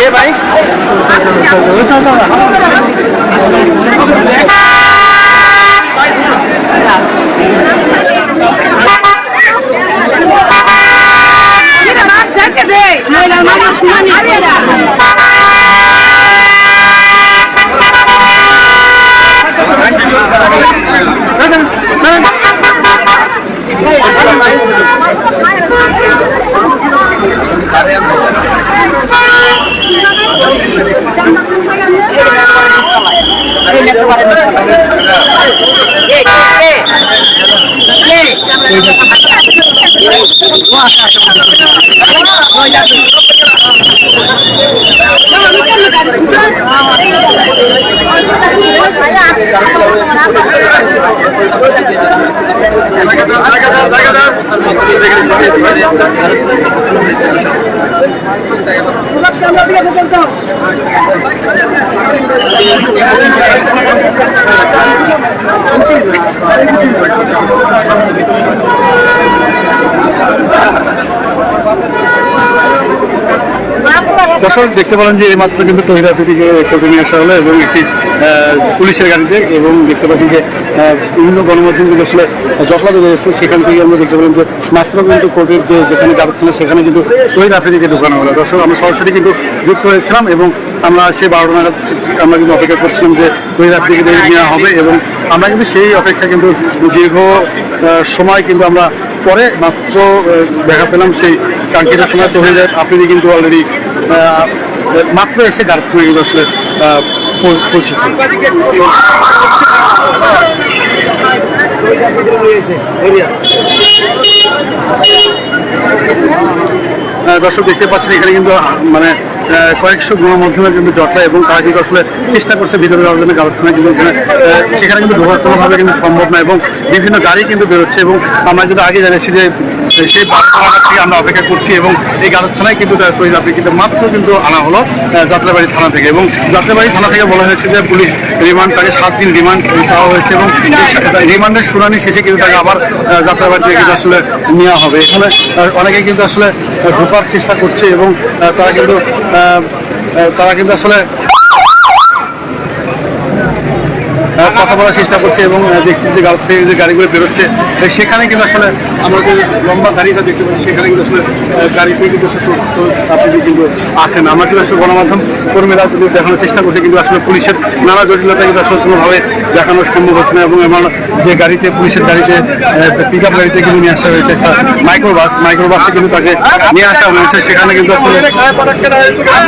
ये भाई तो वो तो तो Thank you. Mano es una niñera. দর্শক, দেখতে পেলেন যে এইমাত্র কিন্তু তহিদা পিটিকে কোর্টে নিয়ে আসা হলো এবং একটি পুলিশের গাড়িতে এবং দেখতে পাচ্ছি যে বিভিন্ন গণমাধ্যম থেকে আসলে জটলা বেঁধে এসেছে সেখান থেকে আমরা দেখতে পেলাম যে মাত্র কিন্তু কোর্টের যে যেখানে গাড়িখানা সেখানে কিন্তু তহিদা আফ্রিদিকে ঢুকানো হলো। দর্শক, আমরা সরাসরি কিন্তু যুক্ত হয়েছিলাম এবং আমরা সেই বারোটা নাগাদ আমরা কিন্তু অপেক্ষা করছিলাম যে তহিদা আফ্রিদিকে নেওয়া হবে এবং আমরা কিন্তু সেই অপেক্ষা কিন্তু দীর্ঘ সময় কিন্তু আমরা পরে মাত্র দেখা পেলাম সেই কাঙ্ক্ষিত সময়। তহিদা আফ্রিদি কিন্তু অলরেডি মাত্র এসে গার্ডখানে কিন্তু আসলে পৌঁছেছে। দর্শক দেখতে পাচ্ছেন এখানে কিন্তু মানে কয়েকশো গণমাধ্যমের কিন্তু জটলা এবং তারা কিন্তু আসলে চেষ্টা করছে ভিতরে যাওয়ার জন্য কারখানায় কিন্তু সেখানে কিন্তু কোনোভাবে কিন্তু সম্ভব না এবং বিভিন্ন গাড়ি কিন্তু বেরোচ্ছে এবং আমরা কিন্তু আগে জানিয়েছি যে সেই বারোটা থেকে আমরা অপেক্ষা করছি এবং এই গাড়িখানায় কিন্তু আপনি কিন্তু মাত্র কিন্তু আনা হলো যাত্রাবাড়ি থানা থেকে এবং যাত্রাবাড়ি থানা থেকে বলা হয়েছে যে পুলিশ রিমান্ড, তাকে সাত দিন রিমান্ড চাওয়া হয়েছে এবং রিমান্ডের শুনানি শেষে কিন্তু তাকে আবার যাত্রাবাড়ি থেকে কিন্তু আসলে নেওয়া হবে। এখানে অনেকে কিন্তু আসলে ঢোকার চেষ্টা করছে এবং তারা কিন্তু তারা কিন্তু আসলে কথা বলার চেষ্টা করছে এবং দেখছি যে গাড়ি থেকে যে গাড়িগুলো বেরোচ্ছে সেখানে কিন্তু আসলে আমরা যে লম্বা গাড়িটা দেখতে পাচ্ছি সেখানে কিন্তু আসলে গাড়িতে কিন্তু আপনি কিন্তু আছেন আমরা কিন্তু আসলে গণমাধ্যম কর্মীরা কিন্তু দেখানোর চেষ্টা করছে কিন্তু আসলে পুলিশের নানা জটিলতা কিন্তু আসলে কোনোভাবে দেখানো সম্ভব হচ্ছে না এবং আমার যে গাড়িতে পুলিশের গাড়িতে পিক আপ গাড়িতে কিন্তু নিয়ে আসা হয়েছে একটা মাইক্রোবাস মাইক্রোবাসে কিন্তু তাকে নিয়ে আসা হয়েছে সেখানে কিন্তু আসলে আহ,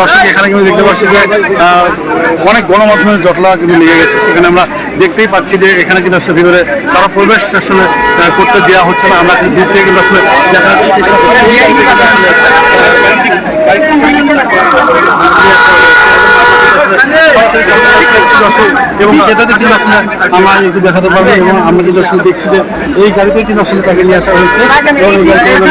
দর্শক, এখানে কিন্তু দেখতে পাচ্ছি যে অনেক গণমাধ্যমের জটলা কিন্তু লেগে গেছে। সেখানে আমরা দেখতেই পাচ্ছি যে, এখানে কিন্তু আসলে ভিতরে তারা প্রবেশ আসলে করতে দেওয়া হচ্ছে না। আমরা কিন্তু থেকে কিন্তু আসলে এবং সেটাতে কিন্তু আসলে আমরা একটু দেখাতে পারব এবং আমরা কিন্তু আসলে দেখছি যে, এই গাড়িতে কিন্তু আসলে তাকে নিয়ে আসা হয়েছে। এবং এই গাড়িতে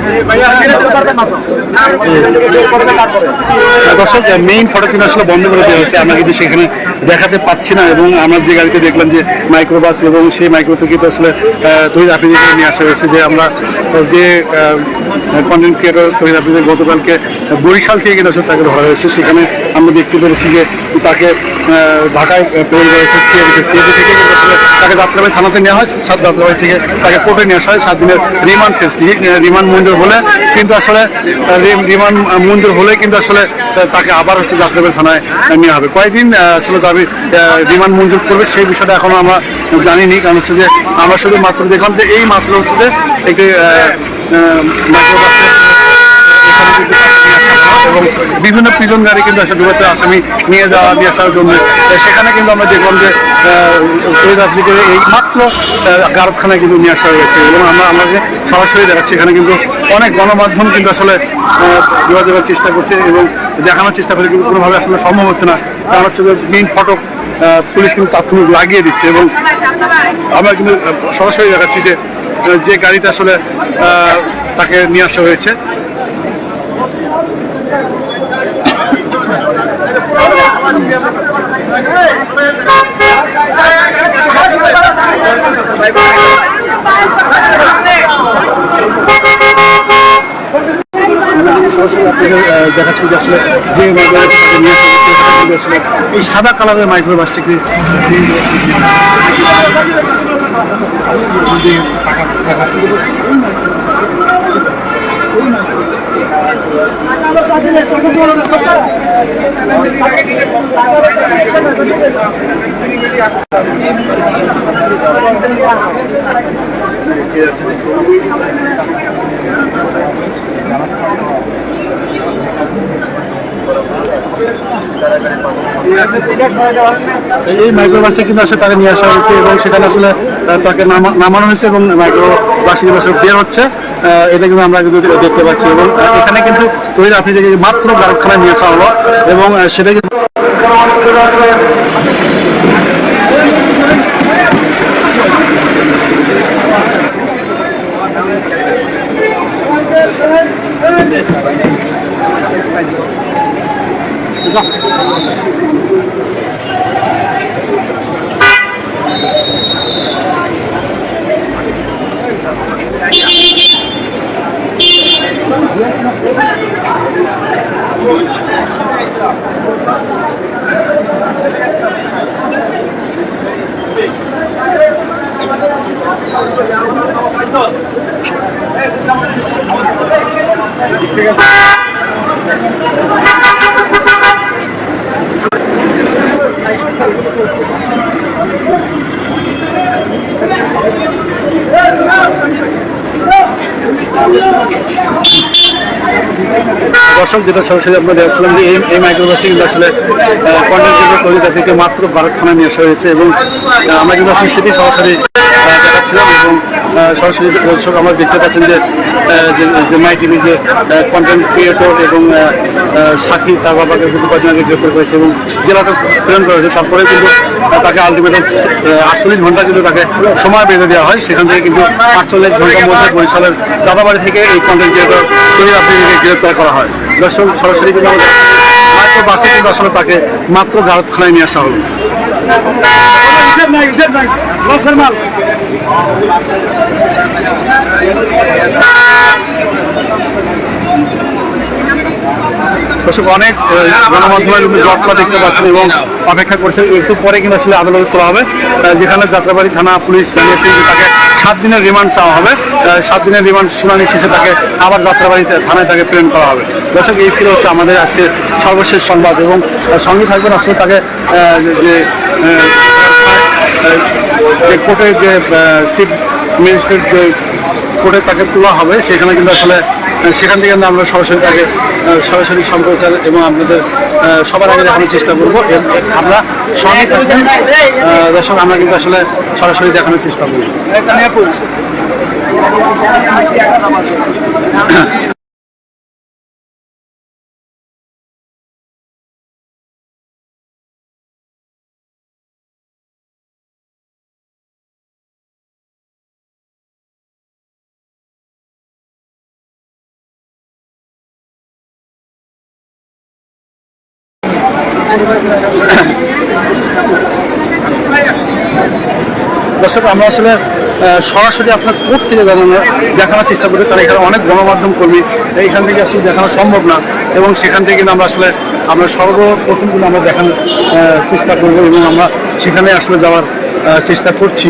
দর্শক মেইন ফটো কিন্তু আসলে বন্ধ করে দেওয়া হয়েছে। আমরা কিন্তু সেখানে দেখাতে পাচ্ছি না এবং আমরা যে গাড়িতে দেখলাম যে মাইক্রোবাস এবং সেই মাইক্রো থেকে কিন্তু আসলে তৈরি আপনি নিয়ে আসা হয়েছে যে আমরা যে কন্টেন্ট ক্রিয়েটর তৈরি আপনি গতকালকে বরিশাল থেকে কিন্তু আসলে তাকে ধরা হয়েছে। সেখানে আমরা দেখতে পেরেছি যে তাকে ঢাকায় প্রেরণ করা হয়েছে সিআইডি থেকে তাকে যাত্রাবাড়ি থানাতে নেওয়া হয়, সাত যাত্রাবাড়ি থেকে তাকে কোর্টে নিয়ে আসা হয়, সাত দিনের রিমান্ড শেষ রিমান্ড মঞ্জুর হলে কিন্তু আসলে রিমান্ড মঞ্জুর হলে কিন্তু আসলে তাকে আবার হচ্ছে যাত্রাবাড়ি থানায় নেওয়া হবে কয়েকদিন আসলে যাবে রিমান্ড মঞ্জুর করবে, সেই বিষয়টা এখনও আমরা জানিনি কারণ হচ্ছে যে আমরা শুধু মাত্র দেখলাম যে এই মাত্র হচ্ছে যে একটি এখানে। এবং বিভিন্ন প্রিজন গাড়ি কিন্তু আসলে বিগত আসামি নিয়ে যাওয়া নিয়ে আসার জন্য। সেখানে কিন্তু আমরা দেখলাম যে শহীদ আফ্রিকার এই মাত্র গারদখানায় কিন্তু নিয়ে আসা হয়েছে এবং আমরা, আমাকে সরাসরি দেখাচ্ছি। এখানে কিন্তু অনেক গণমাধ্যম কিন্তু আসলে যোগাযোগের চেষ্টা করছে এবং দেখানোর চেষ্টা করে কিন্তু কোনোভাবে আসলে সম্ভব হচ্ছে না। কারণ হচ্ছে মেইন ফটক পুলিশ কিন্তু তাৎক্ষণিক লাগিয়ে দিচ্ছে এবং আমরা কিন্তু সরাসরি দেখাচ্ছি যে যে গাড়িতে আসলে তাকে নিয়ে আসা হয়েছে আমরা কিন্তু সরাসরি আপনাদের দেখাচ্ছি যে এই সাদা কালারের মাইক্রোবাসটিকে এই মাইক্রোবাসে কিন্তু আসলে তাকে নিয়ে আসা হয়েছে এবং সেখানে আসলে তাকে নামা- নামানো হয়েছে এবং মাইক্রোবাসে কিন্তু আসলে বের হচ্ছে। এটা কিন্তু আমরা কিন্তু দেখতে পাচ্ছি এবং এখানে কিন্তু আপনি থেকে মাত্র গারদখানায় নিয়ে আসা হলো এবং সেটা কিন্তু ঠিক আছে Let's go! দর্শক, যেটা সরাসরি আপনার দেখছিলাম যে এই মাইক্রোবাসে কিন্তু আসলে কন্টেন্ট তৈরি থেকে মাত্র বারোখানা নিয়ে আসা হয়েছে এবং আমরা কিন্তু আসলে সেটি সরাসরি আহ, দেখাচ্ছিলাম এবং সরাসরি দর্শক আমরা দেখতে পাচ্ছেন যে যে- মাই টিভি যে কন্টেন্ট ক্রিয়েটর এবং সাক্ষী তার বাবাকে কিন্তু কয়েকদিন আগে গ্রেপ্তার করেছে এবং জেলাতে প্রেরণ করা হয়েছে। তারপরে কিন্তু তাকে আলটিমেট আটচল্লিশ ঘণ্টা কিন্তু তাকে সময় বেঁধে দেওয়া হয়। সেখান থেকে কিন্তু আটচল্লিশ ঘণ্টার মধ্যে বরিশালের দাদাবাড়ি থেকে এই কন্টেন্ট ক্রিয়েটর তৈরি আফ্রিদিকে গ্রেপ্তার করা হয়। দর্শক সরাসরি কিন্তু আমাদের বাসে কিন্তু আসলে তাকে মাত্র গারদখানায় নিয়ে আসা হলো। হিসেব নাই হিসেব নাই লসের মাল দর্শক, অনেক গণমাধ্যমের জটপা দেখতে পাচ্ছেন এবং অপেক্ষা করছেন। একটু পরে কিন্তু আসলে আদালতে তোলা হবে। যেখানে যাত্রাবাড়ি থানা পুলিশ জানিয়েছে যে তাকে সাত দিনের রিমান্ড চাওয়া হবে। সাত দিনের রিমান্ড শুনানি শেষে তাকে আবার যাত্রাবাড়িতে, থানায় তাকে প্রেরণ করা হবে। দর্শক, এই ছিল হচ্ছে আমাদের আজকে সর্বশেষ সংবাদ এবং সঙ্গে থাকবেন আসলে তাকে যে যে কোর্টের যে চিফ মিনিস্টার যে কোর্টে তাকে তোলা হবে, সেখানে কিন্তু আসলে সেখান থেকে আমরা সরাসরি তাকে সরাসরি সম্প্রচার এবং আপনাদের সবার আগে দেখানোর চেষ্টা করব। আমরা দর্শক, আমরা কিন্তু আসলে সরাসরি দেখানোর চেষ্টা করব। দর্শক, আমরা আসলে সরাসরি আপনার কোর্ট থেকে জানানো দেখানোর চেষ্টা করি। কারণ এখানে অনেক গণমাধ্যম কর্মী, এইখান থেকে আসলে দেখানো সম্ভব না। এবং সেখান থেকে আমরা আসলে, আমরা সর্বপ্রথম কিন্তু আমরা দেখানোর চেষ্টা করব এবং আমরা সেখানে আসলে যাওয়ার চেষ্টা করছি।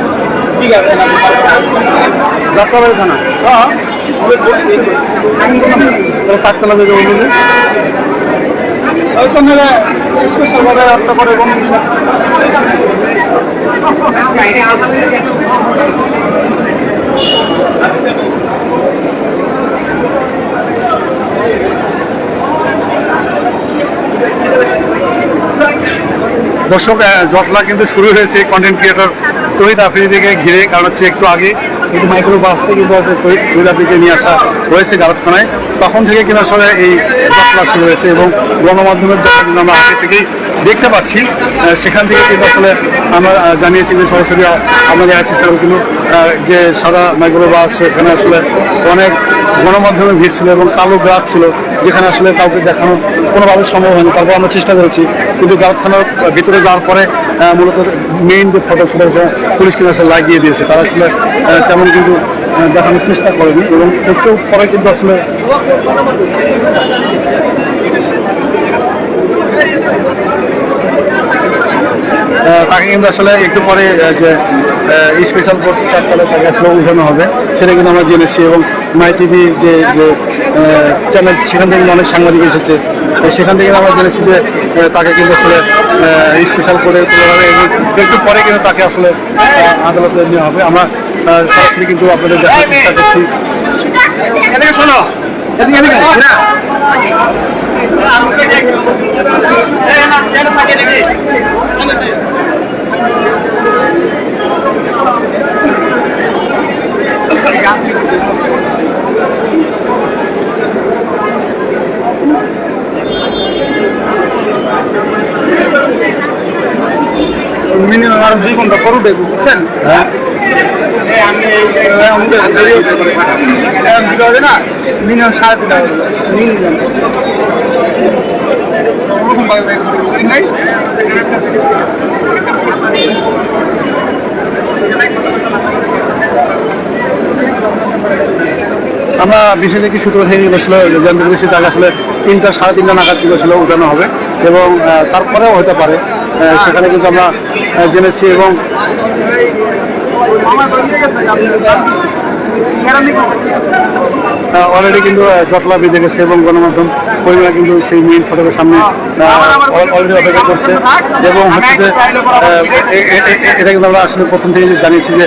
কয়তলা যাত্রাবাড়ি থানা? তাহলে চারতলা থেকে বলুন ওইখানে স্পেশাল ভাবে রাস্তা করে এবং দর্শক জটলা কিন্তু শুরু হয়েছে কন্টেন্ট ক্রিয়েটর তহিদ আফ্রিদিকে ঘিরে, কারণ হচ্ছে একটু আগে কিন্তু মাইক্রো বাস থেকে তহিদ আফ্রিদিকে নিয়ে আসা হয়েছে গারতখানায় তখন থেকে কিনা আসলে এই জটলা শুরু হয়েছে এবং গণমাধ্যমের দ্বারা কিন্তু আমরা আগে থেকেই দেখতে পাচ্ছি। সেখান থেকে কিন্তু আসলে আমরা জানিয়েছি যে সরাসরি আ- আমরা দেখার চেষ্টা করি কিন্তু যে সাদা মাইক্রো বাস সেখানে আসলে অনেক গণমাধ্যমে ভিড় ছিল এবং কালো গ্রাফ ছিল, যেখানে আসলে কাউকে দেখানো কোনোভাবে সম্ভব হয়নি। তারপর আমরা চেষ্টা করেছি, কিন্তু গারখানার ভিতরে যাওয়ার পরে মূলত মেইন যে ফটো সেটা পুলিশ কিন্তু লাগিয়ে দিয়েছে। তারা আসলে তেমন কিন্তু দেখানোর চেষ্টা করেনি এবং একটু পরে কিন্তু আসলে তাকে কিন্তু আসলে একটু পরে যে স্পেশাল চারতলা তাকে আসলে উঠানো হবে। সেটা কিন্তু আমরা জেনেছি এবং মাই টিভির যে চ্যানেল সেখান থেকে অনেক সাংবাদিক এসেছে। সেখান থেকে আমরা জেনেছি যে তাকে কিন্তু আসলে স্পেশাল করে তোলা হবে এবং একটু পরে কিন্তু তাকে আসলে আদালতে নেওয়া হবে। আমরা সরাসরি কিন্তু আপনাদের দেখার চেষ্টা করছি। শোনো। আর দুই ঘণ্টা পরও দেখব বুঝছেন? না সাড়ে তিনটা মিনিমাম আমরা বিশেষ একটি সূত্র থেকে বসল জানতে পেরেছি তাকে আসলে তিনটা, সাড়ে তিনটা নাগাদ আসলে উঠানো হবে এবং তারপরেও হতে পারে। সেখানে কিন্তু আমরা জেনেছি এবং অলরেডি কিন্তু জটলা বেঁধে গেছে এবং গণমাধ্যম কর্মীরা কিন্তু সেই মেইন ফটকের সামনে অলরেডি অপেক্ষা করছে। এবং হচ্ছে যে এটা কিন্তু আমরা আসলে প্রথম থেকে জানিয়েছি যে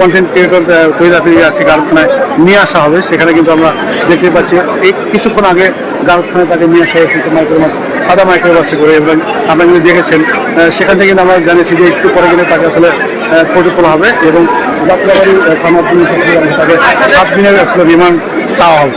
কন্টেন্ট ক্রিয়েটর তৈরি আপনি আজকে গারখানায় নিয়ে আসা হবে। সেখানে কিন্তু আমরা দেখতে পাচ্ছি এই কিছুক্ষণ আগে গারখানায় তাকে নিয়ে আসা হয়েছে মাইক্রো সাদা মাইক্রো বাসে করে এবং আপনারা কিন্তু দেখেছেন সেখান থেকে কিন্তু আমরা জানিয়েছি যে একটু পরে কিন্তু তাকে আসলে কোর্টে তোলা হবে এবং যাত্রাবাড়ি থানার পুলিশ তাকে সাত দিনের আসলে রিমান্ড চাওয়া হবে।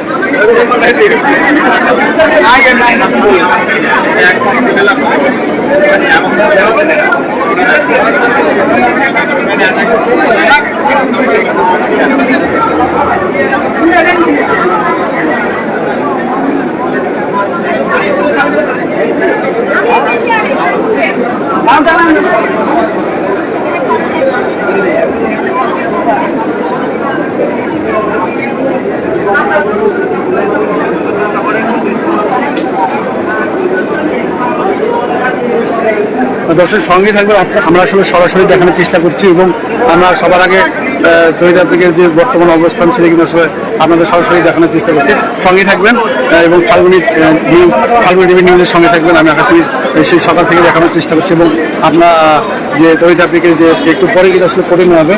দর্শক সঙ্গে থাকবে আমরা আসলে সরাসরি দেখানোর চেষ্টা করছি এবং আমরা সবার আগে দৈতা আফ্রিকের যে বর্তমান অবস্থান সেটা কিন্তু আসলে আপনাদের সরাসরি দেখানোর চেষ্টা করছি। সঙ্গে থাকবেন এবং ফাল্গুনি নিউজ ফাল্গুনি টিভি নিউজের সঙ্গে থাকবেন। আমি আকাশবাণী সেই সকাল থেকে দেখানোর চেষ্টা করছি এবং আপনার যে শহীদ আফ্রিকের যে একটু পরে কিন্তু আসলে করে হবে।